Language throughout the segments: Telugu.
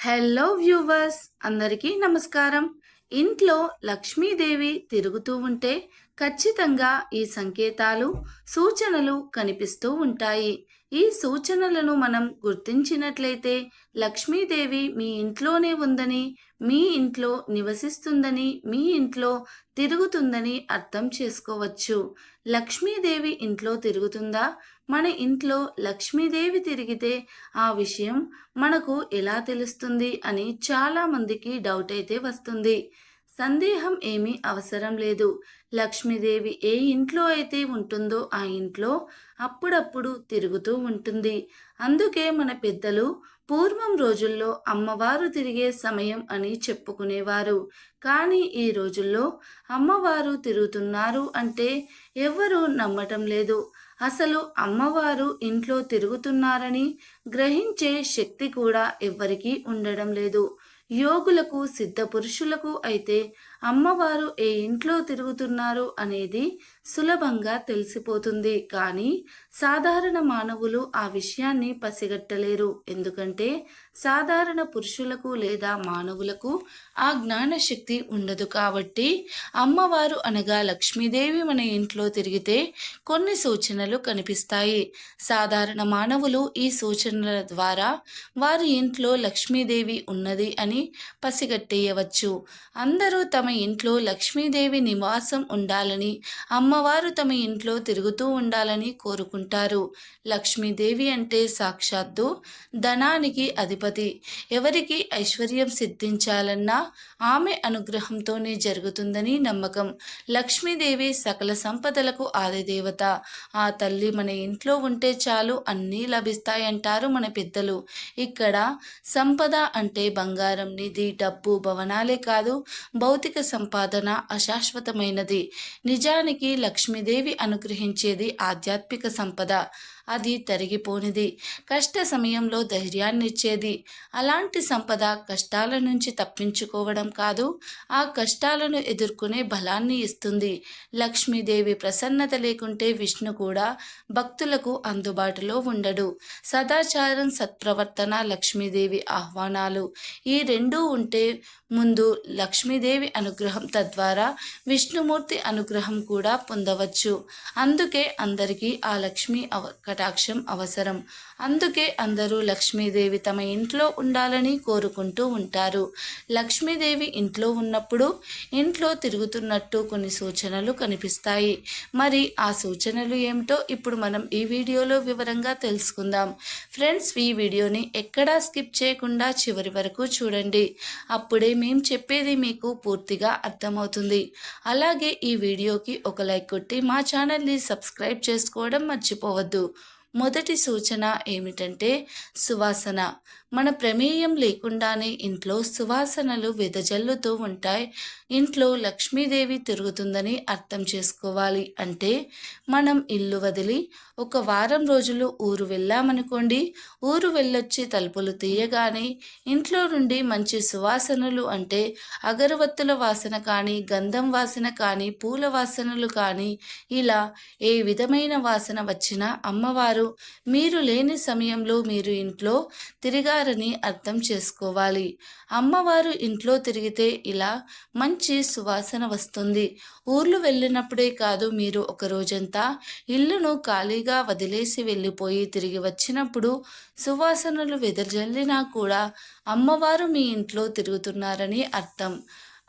హలో వ్యూవర్స్ అందరికీ నమస్కారం. ఇంట్లో లక్ష్మీదేవి తిరుగుతూ ఉంటే ఖచ్చితంగా ఈ సంకేతాలు సూచనలు కనిపిస్తూ ఉంటాయి. ఈ సూచనలను మనం గుర్తించినట్లయితే లక్ష్మీదేవి మీ ఇంట్లోనే ఉందని మీ ఇంట్లో నివసిస్తుందని మీ ఇంట్లో తిరుగుతుందని అర్థం చేసుకోవచ్చు. లక్ష్మీదేవి ఇంట్లో తిరుగుతుందా? మన ఇంట్లో లక్ష్మీదేవి తిరిగితే ఆ విషయం మనకు ఎలా తెలుస్తుంది అని చాలామందికి డౌట్ అయితే వస్తుంది. సందేహం ఏమీ అవసరం లేదు. లక్ష్మీదేవి ఏ ఇంట్లో అయితే ఉంటుందో ఆ ఇంట్లో అప్పుడప్పుడు తిరుగుతూ ఉంటుంది. అందుకే మన పెద్దలు పూర్వం రోజుల్లో అమ్మవారు తిరిగే సమయం అని చెప్పుకునేవారు. కానీ ఈ రోజుల్లో అమ్మవారు తిరుగుతున్నారు అంటే ఎవరు నమ్మటం లేదు. అసలు అమ్మవారు ఇంట్లో తిరుగుతున్నారని గ్రహించే శక్తి కూడా ఎవ్వరికీ ఉండడం లేదు. యోగులకు సిద్ధ పురుషులకు అయితే అమ్మవారు ఏ ఇంట్లో తిరుగుతున్నారు అనేది సులభంగా తెలిసిపోతుంది. కానీ సాధారణ మానవులు ఆ విషయాన్ని పసిగట్టలేరు. ఎందుకంటే సాధారణ పురుషులకు లేదా మానవులకు ఆ జ్ఞాన శక్తి ఉండదు కాబట్టి అమ్మవారు అనగా లక్ష్మీదేవి మన ఇంట్లో తిరిగితే కొన్ని సూచనలు కనిపిస్తాయి. సాధారణ మానవులు ఈ సూచనల ద్వారా వారి ఇంట్లో లక్ష్మీదేవి ఉన్నది అని పసిగట్టేయవచ్చు. అందరూ తమ ఇంట్లో లక్ష్మీదేవి నివాసం ఉండాలని అమ్మ అమ్మవారు తమ ఇంట్లో తిరుగుతూ ఉండాలని కోరుకుంటారు. లక్ష్మీదేవి అంటే సాక్షాత్తు ధనానికి అధిపతి. ఎవరికి ఐశ్వర్యం సిద్ధించాలన్నా ఆమె అనుగ్రహంతోనే జరుగుతుందని నమ్మకం. లక్ష్మీదేవి సకల సంపదలకు ఆదిదేవత. ఆ తల్లి మన ఇంట్లో ఉంటే చాలు అన్నీ లభిస్తాయంటారు మన పెద్దలు. ఇక్కడ సంపద అంటే బంగారం నిధి డబ్బు భవనాలే కాదు భౌతిక సంపాదన అశాశ్వతమైనది. నిజానికి లక్ష్మీదేవి అనుగ్రహించేది ఆధ్యాత్మిక సంపద. అది తరిగిపోనిది. కష్ట సమయంలో ధైర్యాన్నిచ్చేది. అలాంటి సంపద కష్టాల నుంచి తప్పించుకోవడం కాదు ఆ కష్టాలను ఎదుర్కొనే బలాన్ని ఇస్తుంది. లక్ష్మీదేవి ప్రసన్నత లేకుంటే విష్ణు కూడా భక్తులకు అందుబాటులో ఉండడు. సదాచారం సత్ప్రవర్తన లక్ష్మీదేవి ఆహ్వానాలు. ఈ రెండూ ఉంటే ముందు లక్ష్మీదేవి అనుగ్రహం తద్వారా విష్ణుమూర్తి అనుగ్రహం కూడా పొందవచ్చు. అందుకే అందరికీ ఆ లక్ష్మీ అవ కటాక్షం అవసరం. అందుకే అందరూ లక్ష్మీదేవి తమ ఇంట్లో ఉండాలని కోరుకుంటూ ఉంటారు. లక్ష్మీదేవి ఇంట్లో ఉన్నప్పుడు ఇంట్లో తిరుగుతున్నట్టు కొన్ని సూచనలు కనిపిస్తాయి. మరి ఆ సూచనలు ఏమిటో ఇప్పుడు మనం ఈ వీడియోలో వివరంగా తెలుసుకుందాం. ఫ్రెండ్స్ ఈ వీడియోని ఎక్కడా స్కిప్ చేయకుండా చివరి వరకు చూడండి. అప్పుడే మేము చెప్పేది మీకు పూర్తిగా అర్థమవుతుంది. అలాగే ఈ వీడియోకి ఒక లైక్ కొట్టి మా ఛానల్ని సబ్స్క్రైబ్ చేసుకోవడం మర్చిపోవద్దు. మొదటి సూచన ఏమిటంటే సువాసన. మన ప్రమేయం లేకుండానే ఇంట్లో సువాసనలు వెదజల్లుతూ ఉంటాయి. ఇంట్లో లక్ష్మీదేవి తిరుగుతుందని అర్థం చేసుకోవాలి అంటే మనం ఇల్లు వదిలి ఒక వారం రోజులు ఊరు వెళ్ళామనుకోండి. ఊరు వెళ్ళొచ్చి తలుపులు తీయగానే ఇంట్లో నుండి మంచి సువాసనలు అంటే అగరవత్తుల వాసన కానీ గంధం వాసన కానీ పూల వాసనలు కానీ ఇలా ఏ విధమైన వాసన వచ్చినా అమ్మవారు మీరు లేని సమయంలో మీరు ఇంట్లో తిరిగా తిరిగారని అర్థం చేసుకోవాలి. అమ్మవారు ఇంట్లో తిరిగితే ఇలా మంచి సువాసన వస్తుంది. ఊర్లు వెళ్ళినప్పుడే కాదు మీరు ఒక రోజంతా ఇల్లును ఖాళీగా వదిలేసి వెళ్ళిపోయి తిరిగి వచ్చినప్పుడు సువాసనలు వెదజల్లినా కూడా అమ్మవారు మీ ఇంట్లో తిరుగుతున్నారని అర్థం.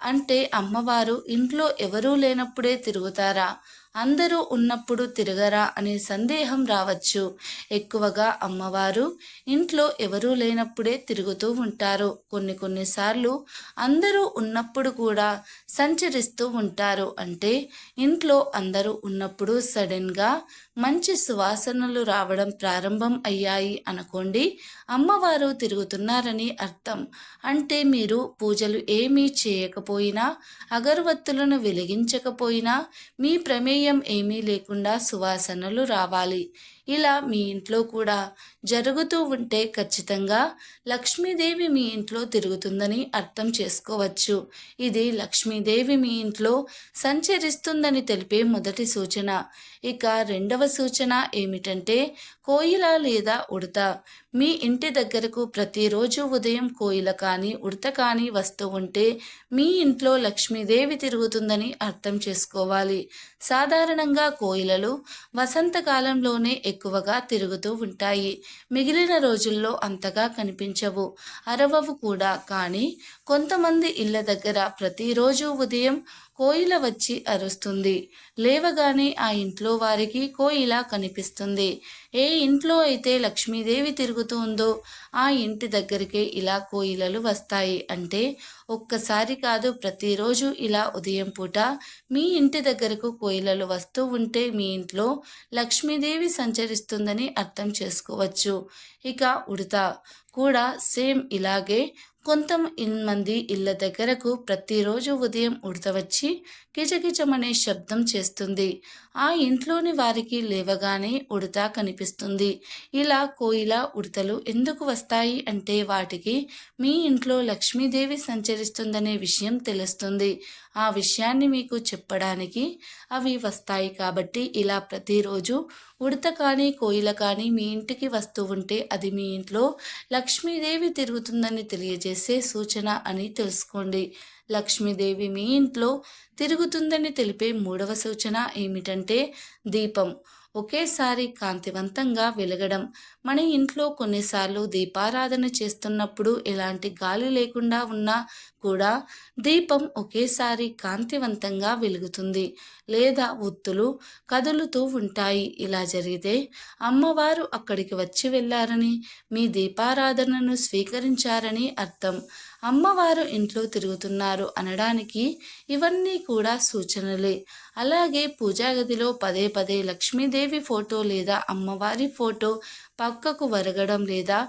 అంటే అమ్మవారు ఇంట్లో ఎవరూ లేనప్పుడే తిరుగుతారా? అందరూ ఉన్నప్పుడు తిరగరా అనే సందేహం రావచ్చు. ఎక్కువగా అమ్మవారు ఇంట్లో ఎవరూ లేనప్పుడే తిరుగుతూ ఉంటారు. కొన్ని కొన్నిసార్లు అందరూ ఉన్నప్పుడు కూడా సంచరిస్తూ ఉంటారు. అంటే ఇంట్లో అందరూ ఉన్నప్పుడు సడన్గా మంచి సువాసనలు రావడం ప్రారంభం అయ్యాయి అనుకోండి అమ్మవారు తిరుగుతున్నారని అర్థం. అంటే మీరు పూజలు ఏమీ చేయకపోయినా అగరవత్తులను వెలిగించకపోయినా మీ ప్రమేయం ఏమీ లేకుండా సువాసనలు రావాలి. ఇలా మీ ఇంట్లో కూడా జరుగుతూ ఉంటే ఖచ్చితంగా లక్ష్మీదేవి మీ ఇంట్లో తిరుగుతుందని అర్థం చేసుకోవచ్చు. ఇది లక్ష్మీదేవి మీ ఇంట్లో సంచరిస్తుందని తెలిపే మొదటి సూచన. ఇక రెండవ సూచన ఏమిటంటే కోయిల లేదా ఉడత. మీ ఇంటి దగ్గరకు ప్రతిరోజు ఉదయం కోయిల కానీ ఉడత కానీ వస్తూ ఉంటే మీ ఇంట్లో లక్ష్మీదేవి తిరుగుతుందని అర్థం చేసుకోవాలి. సాధారణంగా కోయిలలు వసంతకాలంలోనే ఎక్కువగా తిరుగుతూ ఉంటాయి. మిగిలిన రోజుల్లో అంతగా కనిపించవు. అరవవు కూడా. కానీ కొంతమంది ఇళ్ళ దగ్గర ప్రతిరోజు ఉదయం కోయిల వచ్చి అరుస్తుంది. లేవగానే ఆ ఇంట్లో వారికి కోయిల కనిపిస్తుంది. ఏ ఇంట్లో అయితే లక్ష్మీదేవి తిరుగుతుందో ఆ ఇంటి దగ్గరికి ఇలా కోయిలలు వస్తాయి అంటే ఒక్కసారి కాదు ప్రతిరోజు ఇలా ఉదయం పూట మీ ఇంటి దగ్గరకు కోయిలలు వస్తూ ఉంటే మీ ఇంట్లో లక్ష్మీదేవి సంచరిస్తుందని అర్థం చేసుకోవచ్చు. ఇక ఉడత. కూడా సేమ్ ఇలాగే కొంత మంది ఇళ్ళ దగ్గరకు ప్రతిరోజు ఉదయం ఉడత వచ్చి కిచకిచమనే శబ్దం చేస్తుంది. ఆ ఇంట్లోని వారికి లేవగానే ఉడత కనిపిస్తుంది. ఇలా కోయిల ఉడతలు ఎందుకు వస్తాయి అంటే వాటికి మీ ఇంట్లో లక్ష్మీదేవి సంచరిస్తుందనే విషయం తెలుస్తుంది. ఆ విషయాన్ని మీకు చెప్పడానికి అవి వస్తాయి కాబట్టి ఇలా ప్రతిరోజు ఉడత కానీ కోయిల కానీ మీ ఇంటికి వస్తూ ఉంటే అది మీ ఇంట్లో లక్ష్మీదేవి తిరుగుతుందని తెలియజేసే సూచన అని తెలుసుకోండి. లక్ష్మీదేవి మీ ఇంట్లో తిరుగుతుందని తెలిపే మూడవ సూచన ఏమిటంటే దీపం. ఒకేసారి కాంతివంతంగా వెలగడం. మన ఇంట్లో కొన్నిసార్లు దీపారాధన చేస్తున్నప్పుడు ఎలాంటి గాలి లేకుండా ఉన్నా కూడా దీపం ఒకేసారి కాంతివంతంగా వెలుగుతుంది. లేదా ఒత్తులు కదులుతూ ఉంటాయి. ఇలా జరిగితే అమ్మవారు అక్కడికి వచ్చి వెళ్ళారని మీ దీపారాధనను స్వీకరించారని అర్థం. అమ్మవారు ఇంట్లో తిరుగుతున్నారు అనడానికి ఇవన్నీ కూడా సూచనలే. అలాగే పూజా గదిలో పదే పదే లక్ష్మీదేవి ఫోటో లేదా అమ్మవారి ఫోటో పక్కకు వరగడం లేదా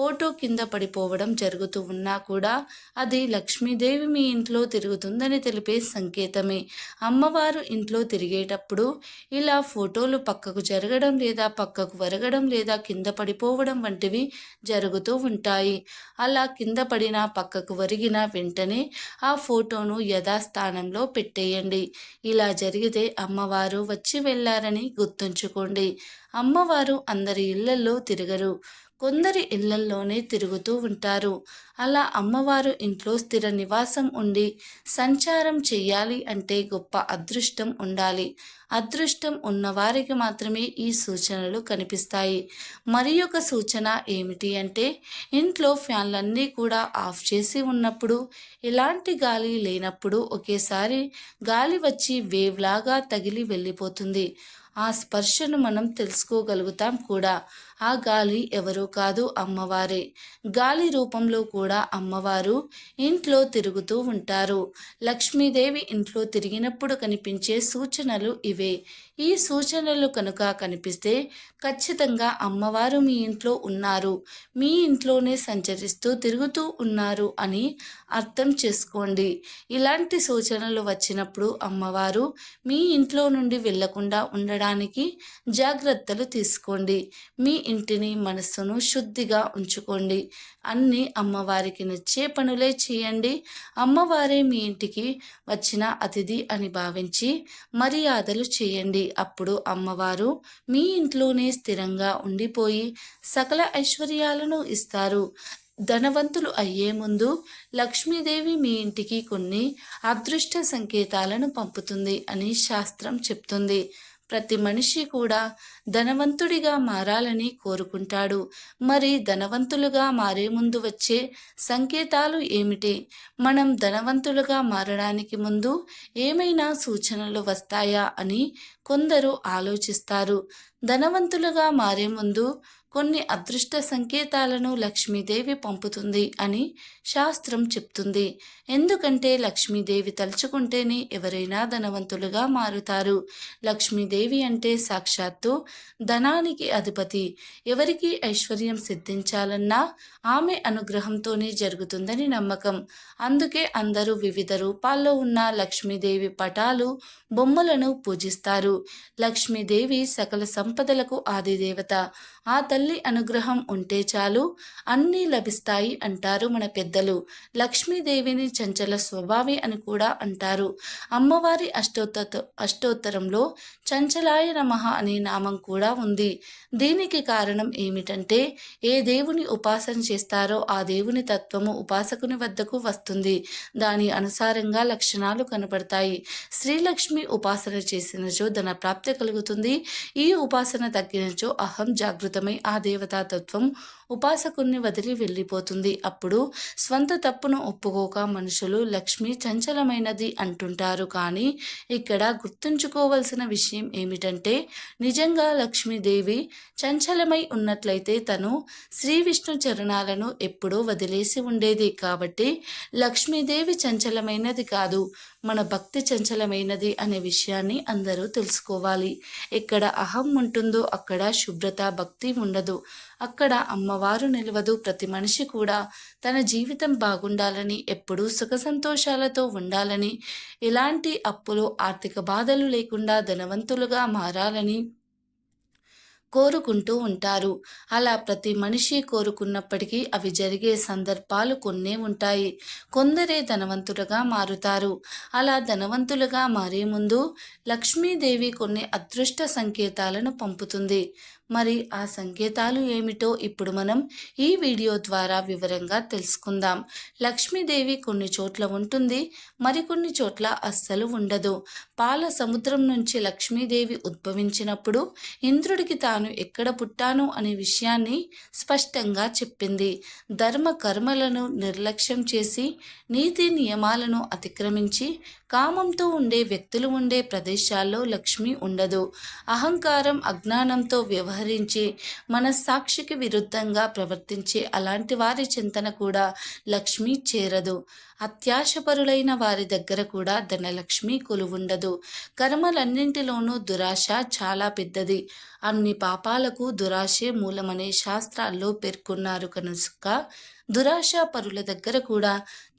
ఫోటో కింద పడిపోవడం జరుగుతూ ఉన్నా కూడా అది లక్ష్మీదేవి మీ ఇంట్లో తిరుగుతుందని తెలిపే సంకేతమే. అమ్మవారు ఇంట్లో తిరిగేటప్పుడు ఇలా ఫోటోలు పక్కకు జరగడం లేదా పక్కకు వరగడం లేదా కింద పడిపోవడం వంటివి జరుగుతూ ఉంటాయి. అలా కింద పడిన పక్కకు వరిగిన వెంటనే ఆ ఫోటోను యథాస్థానంలో పెట్టేయండి. ఇలా జరిగితే అమ్మవారు వచ్చి వెళ్ళారని గుర్తుంచుకోండి. అమ్మవారు అందరి ఇళ్ళలో తిరగరు. కొందరి ఇళ్ళల్లోనే తిరుగుతూ ఉంటారు. అలా అమ్మవారు ఇంట్లో స్థిర నివాసం ఉండి సంచారం చెయ్యాలి అంటే గొప్ప అదృష్టం ఉండాలి. అదృష్టం ఉన్నవారికి మాత్రమే ఈ సూచనలు కనిపిస్తాయి. మరి ఒక సూచన ఏమిటి అంటే ఇంట్లో ఫ్యాన్లన్నీ కూడా ఆఫ్ చేసి ఉన్నప్పుడు ఎలాంటి గాలి లేనప్పుడు ఒకేసారి గాలి వచ్చి వేవ్ లాగా తగిలి వెళ్ళిపోతుంది. ఆ స్పర్శను మనం తెలుసుకోగలుగుతాం కూడా. ఆ గాలి ఎవరూ కాదు అమ్మవారే. గాలి రూపంలో కూడా అమ్మవారు ఇంట్లో తిరుగుతూ ఉంటారు. లక్ష్మీదేవి ఇంట్లో తిరిగినప్పుడు కనిపించే సూచనలు ఇవే. ఈ సూచనలు కనుక కనిపిస్తే ఖచ్చితంగా అమ్మవారు మీ ఇంట్లో ఉన్నారు. మీ ఇంట్లోనే సంచరిస్తూ తిరుగుతూ ఉన్నారు అని అర్థం చేసుకోండి. ఇలాంటి సూచనలు వచ్చినప్పుడు అమ్మవారు మీ ఇంట్లో నుండి వెళ్ళకుండా ఉండడానికి జాగ్రత్తలు తీసుకోండి. మీ ఇంటిని మనస్సును శుద్ధిగా ఉంచుకోండి. అన్నీ అమ్మవారికి నచ్చే పనులే చేయండి. అమ్మవారే మీ ఇంటికి వచ్చిన అతిథి అని భావించి మర్యాదలు చేయండి. అప్పుడు అమ్మవారు మీ ఇంట్లోనే స్థిరంగా ఉండిపోయి సకల ఐశ్వర్యాలను ఇస్తారు. ధనవంతులు అయ్యే ముందు లక్ష్మీదేవి మీ ఇంటికి కొన్ని అదృష్ట సంకేతాలను పంపుతుంది అని శాస్త్రం చెప్తుంది. ప్రతి మనిషి కూడా ధనవంతుడిగా మారాలని కోరుకుంటాడు. మరి ధనవంతులుగా మారే ముందు వచ్చే సంకేతాలు ఏమిటి? మనం ధనవంతులుగా మారడానికి ముందు ఏమైనా సూచనలు వస్తాయా అని కొందరు ఆలోచిస్తారు. ధనవంతులుగా మారే ముందు కొన్ని అదృష్ట సంకేతాలను లక్ష్మీదేవి పంపుతుంది అని శాస్త్రం చెప్తుంది. ఎందుకంటే లక్ష్మీదేవి తలుచుకుంటేనే ఎవరైనా ధనవంతులుగా మారుతారు. లక్ష్మీదేవి అంటే సాక్షాత్తు ధనానికి అధిపతి. ఎవరికి ఐశ్వర్యం సిద్ధించాలన్నా ఆమె అనుగ్రహంతోనే జరుగుతుందని నమ్మకం. అందుకే అందరూ వివిధ రూపాల్లో ఉన్న లక్ష్మీదేవి పటాలు బొమ్మలను పూజిస్తారు. లక్ష్మీదేవి సకల సంపదలకు ఆదిదేవత. ఆ తల్లి అనుగ్రహం ఉంటే చాలు అన్నీ లభిస్తాయి అంటారు మన పెద్దలు. లక్ష్మీదేవిని చంచల స్వభావి అని కూడా అంటారు. అమ్మవారి అష్టోత్తర అష్టోత్తరంలో చంచలాయ నమః అనే నామం కూడా ఉంది. దీనికి కారణం ఏమిటంటే ఏ దేవుని ఉపాసన చేస్తారో ఆ దేవుని తత్వము ఉపాసకుని వద్దకు వస్తుంది. దాని అనుసారంగా లక్షణాలు కనబడతాయి శ్రీలక్ష్మి ఉపాసన చేసినచో ధన ప్రాప్తి కలుగుతుంది. ఈ ఉపాసన తగ్గినచో అహం జాగృతమై ఆ దేవతా తత్వం ఉపాసకుణ్ణి వదిలి వెళ్ళిపోతుంది. అప్పుడు స్వంత తప్పును ఒప్పుకోక మనుషులు లక్ష్మి చంచలమైనది అంటుంటారు. కానీ ఇక్కడ గుర్తుంచుకోవలసిన విషయం ఏమిటంటే నిజంగా లక్ష్మీదేవి చంచలమై ఉన్నట్లయితే తను శ్రీ విష్ణు చరణాలను ఎప్పుడూ వదిలేసి ఉండేది. కాబట్టి లక్ష్మీదేవి చంచలమైనది కాదు మన భక్తి చంచలమైనది అనే విషయాన్ని అందరూ తెలుసుకోవాలి. ఎక్కడ అహం ఉంటుందో అక్కడ శుభ్రత భక్తి ఉండదు. అక్కడ అమ్మవారు నిలవదు. ప్రతి మనిషి కూడా తన జీవితం బాగుండాలని ఎప్పుడూ సుఖ సంతోషాలతో ఉండాలని ఎలాంటి అప్పులు ఆర్థిక బాధలు లేకుండా ధనవంతులుగా మారాలని కోరుకుంటూ ఉంటారు. అలా ప్రతి మనిషి కోరుకున్నప్పటికీ అవి జరిగే సందర్భాలు కొన్నే ఉంటాయి. కొందరే ధనవంతులుగా మారుతారు. అలా ధనవంతులుగా మారే ముందు లక్ష్మీదేవి కొన్ని అదృష్ట సంకేతాలను పంపుతుంది. మరి ఆ సంకేతాలు ఏమిటో ఇప్పుడు మనం ఈ వీడియో ద్వారా వివరంగా తెలుసుకుందాం. లక్ష్మీదేవి కొన్ని చోట్ల ఉంటుంది మరికొన్ని చోట్ల అస్సలు ఉండదు. పాల సముద్రం నుంచి లక్ష్మీదేవి ఉద్భవించినప్పుడు ఇంద్రుడికి తాను ఎక్కడ పుట్టాను అనే విషయాన్ని స్పష్టంగా చెప్పింది. ధర్మ కర్మలను నిర్లక్ష్యం చేసి నీతి నియమాలను అతిక్రమించి కామంతో ఉండే వ్యక్తులు ఉండే ప్రదేశాల్లో లక్ష్మి ఉండదు. అహంకారం అజ్ఞానంతో వ్యవహరించి మనస్సాక్షికి విరుద్ధంగా ప్రవర్తించే అలాంటి వారి చింతన కూడా లక్ష్మి చేరదు. అత్యాశపరులైన వారి దగ్గర కూడా ధనలక్ష్మి కొలువుండదు. కర్మలన్నింటిలోనూ దురాశ చాలా పెద్దది. అన్ని పాపాలకు దురాశే మూలమనే శాస్త్రాల్లో పేర్కొన్నారు కనుక దురాశ పరుల దగ్గర కూడా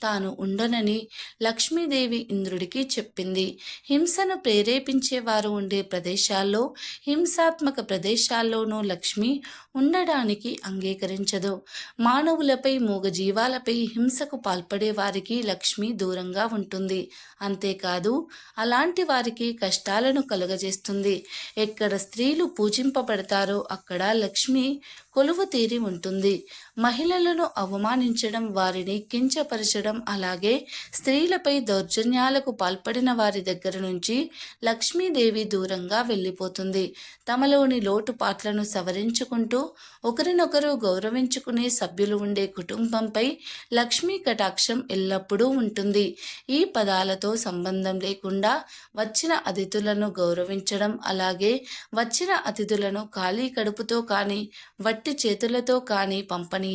తాను ఉండనని లక్ష్మీదేవి ఇంద్రుడికి చెప్పింది. హింసను ప్రేరేపించేవారు ఉండే ప్రదేశాల్లో హింసాత్మక ప్రదేశాల్లోనూ లక్ష్మి ఉండడానికి అంగీకరించదు. మానవులపై మూగజీవాలపై హింసకు పాల్పడే వారికి లక్ష్మి దూరంగా ఉంటుంది. అంతేకాదు అలాంటి వారికి కష్టాలను కలుగజేస్తుంది. ఎక్కడ స్త్రీలు పూజింపబడతారో అక్కడ లక్ష్మి కొలువు తీరి ఉంటుంది. మహిళలను అవమానించడం వారిని కించపరచడం అలాగే స్త్రీలపై దౌర్జన్యాలకు పాల్పడిన వారి దగ్గర నుంచి లక్ష్మీదేవి దూరంగా వెళ్ళిపోతుంది. తమలోని లోటుపాట్లను సవరించుకుంటూ ఒకరినొకరు గౌరవించుకునే సభ్యులు ఉండే కుటుంబంపై లక్ష్మీ కటాక్షం ఎల్లప్పుడూ ఉంటుంది. ఈ పదాలతో సంబంధం లేకుండా వచ్చిన అతిథులను గౌరవించడం అలాగే వచ్చిన అతిథులను ఖాళీ కడుపుతో కానీ వట్టి చేతులతో కానీ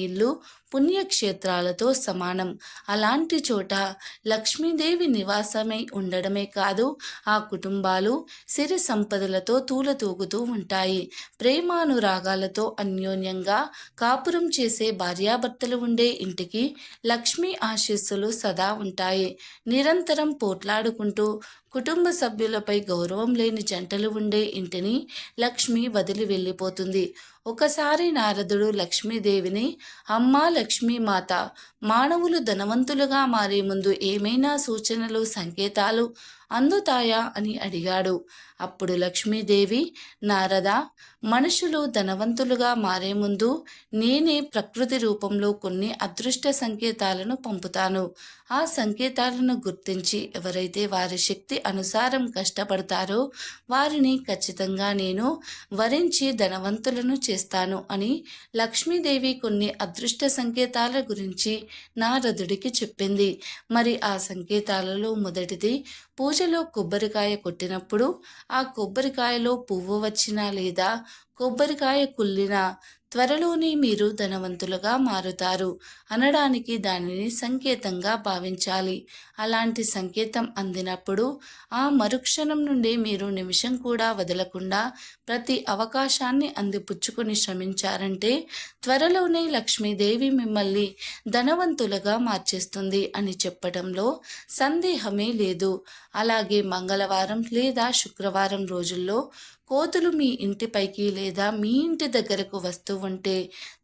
ఇల్లు పుణ్యక్షేత్రాలతో సమానం. అలాంటి చోట లక్ష్మీదేవి నివాసమై ఉండడమే కాదు ఆ కుటుంబాలు సిరి సంపదలతో తూలతూగుతూ ఉంటాయి. ప్రేమానురాగాలతో అన్యోన్యంగా కాపురం చేసే భార్యాభర్తలు ఉండే ఇంటికి లక్ష్మీ ఆశీస్సులు సదా ఉంటాయి. నిరంతరం పోట్లాడుకుంటూ కుటుంబ సభ్యులపై గౌరవం లేని జంటలు ఉండే ఇంటిని లక్ష్మి వదిలి వెళ్ళిపోతుంది. ఒకసారి నారదుడు లక్ష్మీదేవిని అమ్మా లక్ష్మీ మాత మానవులు ధనవంతులుగా మారే ముందు ఏమైనా సూచనలు సంకేతాలు అందుతాయా అని అడిగాడు. అప్పుడు లక్ష్మీదేవి నారద మనుషులు ధనవంతులుగా మారే ముందు నేనే ప్రకృతి రూపంలో కొన్ని అదృష్ట సంకేతాలను పంపుతాను. ఆ సంకేతాలను గుర్తించి ఎవరైతే వారి శక్తి అనుసారం కష్టపడతారో వారిని ఖచ్చితంగా నేను వరించి ధనవంతులను చేస్తాను అని లక్ష్మీదేవి కొన్ని అదృష్ట సంకేతాల గురించి నారదుడికి చెప్పింది. మరి ఆ సంకేతాలలో మొదటిది పూజలో కొబ్బరికాయ కొట్టినప్పుడు ఆ కొబ్బరికాయలో పువ్వు వచ్చినా లేదా కొబ్బరికాయ కుళ్ళినా త్వరలోనే మీరు ధనవంతులుగా మారుతారు అనడానికి దానిని సంకేతంగా భావించాలి. అలాంటి సంకేతం అందినప్పుడు ఆ మరుక్షణం నుండి మీరు నిమిషం కూడా వదలకుండా ప్రతి అవకాశాన్ని అందిపుచ్చుకుని శ్రమించారంటే త్వరలోనే లక్ష్మీదేవి మిమ్మల్ని ధనవంతులుగా మార్చేస్తుంది అని చెప్పడంలో సందేహమే లేదు. అలాగే మంగళవారం లేదా శుక్రవారం రోజుల్లో కోతులు మీ ఇంటిపైకి లేదా మీ ఇంటి దగ్గరకు వస్తూ ఉంటే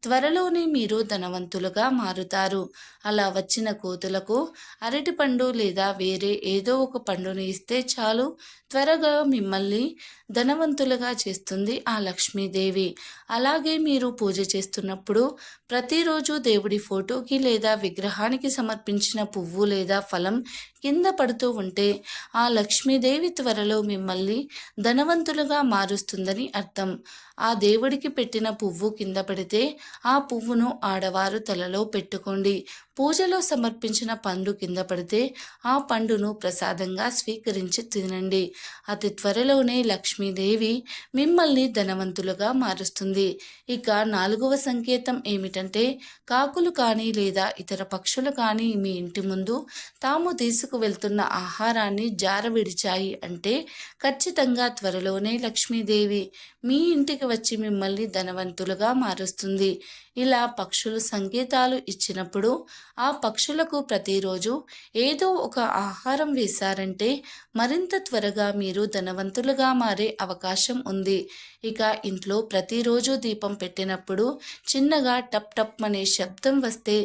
త్వరలోనే మీరు ధనవంతులుగా మారుతారు. అలా వచ్చిన కోతులకు అరటిపండు లేదా వేరే ఏదో ఒక పండుని ఇస్తే చాలు. త్వరగా మిమ్మల్ని ధనవంతులుగా చేస్తుంది ఆ లక్ష్మీదేవి. అలాగే మీరు పూజ చేస్తున్నప్పుడు ప్రతిరోజు దేవుడి ఫోటోకి లేదా విగ్రహానికి సమర్పించిన పువ్వు లేదా ఫలం కింద పడుతూ ఉంటే ఆ లక్ష్మీదేవి త్వరలో మిమ్మల్ని ధనవంతులుగా మారుస్తుందని అర్థం. ఆ దేవుడికి పెట్టిన పువ్వు కింద పడితే ఆ పువ్వును ఆడవారు తలలో పెట్టుకోండి. పూజలో సమర్పించిన పండు కింద పడితే ఆ పండును ప్రసాదంగా స్వీకరించి తినండి. అతి త్వరలోనే లక్ష్మీదేవి మిమ్మల్ని ధనవంతులుగా మారుస్తుంది. ఇక నాలుగవ సంకేతం ఏమిటంటే కాకులు కానీ లేదా ఇతర పక్షులు కానీ మీ ఇంటి ముందు తాము తీసుకువెళ్తున్న ఆహారాన్ని జార విడిచాయి అంటే ఖచ్చితంగా త్వరలోనే లక్ష్మీదేవి మీ ఇంటికి వచ్చి మిమ్మల్ని ధనవంతులుగా మారుస్తుంది. ఇలా పక్షులు సంకేతాలు ఇచ్చినప్పుడు ఆ పక్షులకు ప్రతిరోజు ఏదో ఒక ఆహారం వేశారంటే మరింత త్వరగా మీరు ధనవంతులుగా మారే అవకాశం ఉంది. ఇక ఇంట్లో ప్రతిరోజు దీపం పెట్టినప్పుడు చిన్నగా టప్ టప్ అనే శబ్దం వస్తే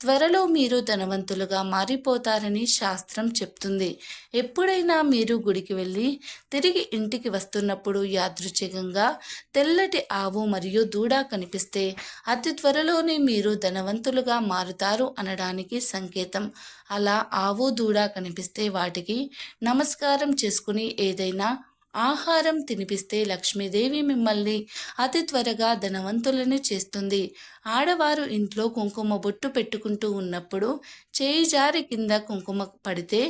త్వరలో మీరు ధనవంతులుగా మారిపోతారని శాస్త్రం చెప్తుంది. ఎప్పుడైనా మీరు గుడికి వెళ్ళి తిరిగి ఇంటికి వస్తున్నప్పుడు యాదృచ్ఛికంగా తెల్లటి ఆవు మరియు దూడ కనిపిస్తే అతి త్వరలోనే మీరు ధనవంతులుగా మారుతారు అనడానికి సంకేతం. అలా ఆవు దూడ కనిపిస్తే వాటికి నమస్కారం చేసుకుని ఏదైనా ఆహారం తినిపిస్తే లక్ష్మీదేవి మిమ్మల్ని అతి త్వరగా ధనవంతులను చేస్తుంది. ఆడవారు ఇంట్లో కుంకుమ బొట్టు పెట్టుకుంటూ ఉన్నప్పుడు చేయి జారి కింద కుంకుమ పడితే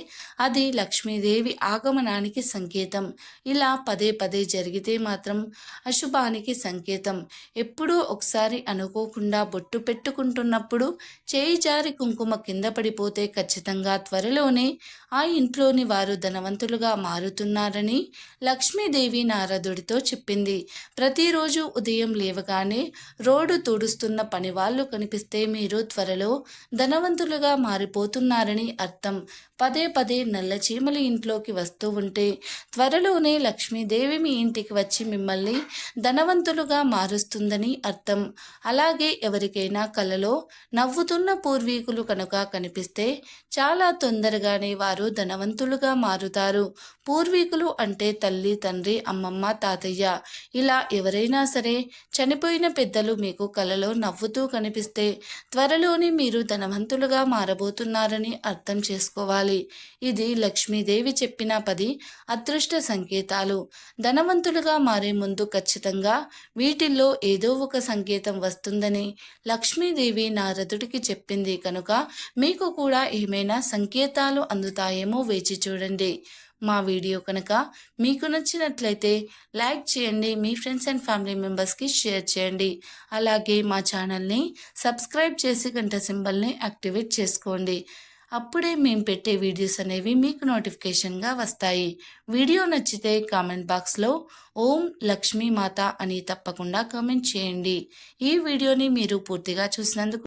అది లక్ష్మీదేవి ఆగమనానికి సంకేతం. ఇలా పదే పదే జరిగితే మాత్రం అశుభానికి సంకేతం. ఎప్పుడూ ఒకసారి అనుకోకుండా బొట్టు పెట్టుకుంటున్నప్పుడు చేయి జారి కుంకుమ కింద పడిపోతే ఖచ్చితంగా త్వరలోనే ఆ ఇంట్లోని వారు ధనవంతులుగా మారుతున్నారని లక్ష్మీదేవి నారదుడితో చెప్పింది. ప్రతిరోజు ఉదయం లేవగానే రోడ్డు తుడుస్తున్న పనివాళ్ళు కనిపిస్తే మీరు త్వరలో ధనవంతులుగా మారిపోతున్నారని అర్థం. పదే పదే నల్ల చీమలు ఇంట్లోకి వస్తూ ఉంటే త్వరలోనే లక్ష్మీదేవి మీ ఇంటికి వచ్చి మిమ్మల్ని ధనవంతులుగా మారుస్తుందని అర్థం. అలాగే ఎవరికైనా కలలో నవ్వుతున్న పూర్వీకులు కనుక కనిపిస్తే చాలా తొందరగానే వారు ధనవంతులుగా మారుతారు. పూర్వీకులు అంటే తల్లి తల్లి తండ్రి అమ్మమ్మ తాతయ్య ఇలా ఎవరైనా సరే చనిపోయిన పెద్దలు మీకు కలలో నవ్వుతూ కనిపిస్తే త్వరలోనే మీరు ధనవంతులుగా మారబోతున్నారని అర్థం చేసుకోవాలి. ఇది లక్ష్మీదేవి చెప్పిన పది అదృష్ట సంకేతాలు. ధనవంతులుగా మారే ముందు ఖచ్చితంగా వీటిల్లో ఏదో ఒక సంకేతం వస్తుందని లక్ష్మీదేవి నారదుడికి చెప్పింది కనుక మీకు కూడా ఏమైనా సంకేతాలు అందుతాయేమో వేచి చూడండి. మా వీడియో కనుక మీకు నచ్చినట్లయితే లైక్ చేయండి మీ ఫ్రెండ్స్ అండ్ ఫ్యామిలీ మెంబర్స్కి షేర్ చేయండి. అలాగే మా ఛానల్ని సబ్స్క్రైబ్ చేసి గంట సింబల్ని యాక్టివేట్ చేసుకోండి. అప్పుడే మేము పెట్టే వీడియోస్ అనేవి మీకు నోటిఫికేషన్గా వస్తాయి. వీడియో నచ్చితే కామెంట్ బాక్స్లో ఓం లక్ష్మీ మాత అని తప్పకుండా కామెంట్ చేయండి. ఈ వీడియోని మీరు పూర్తిగా చూసినందుకు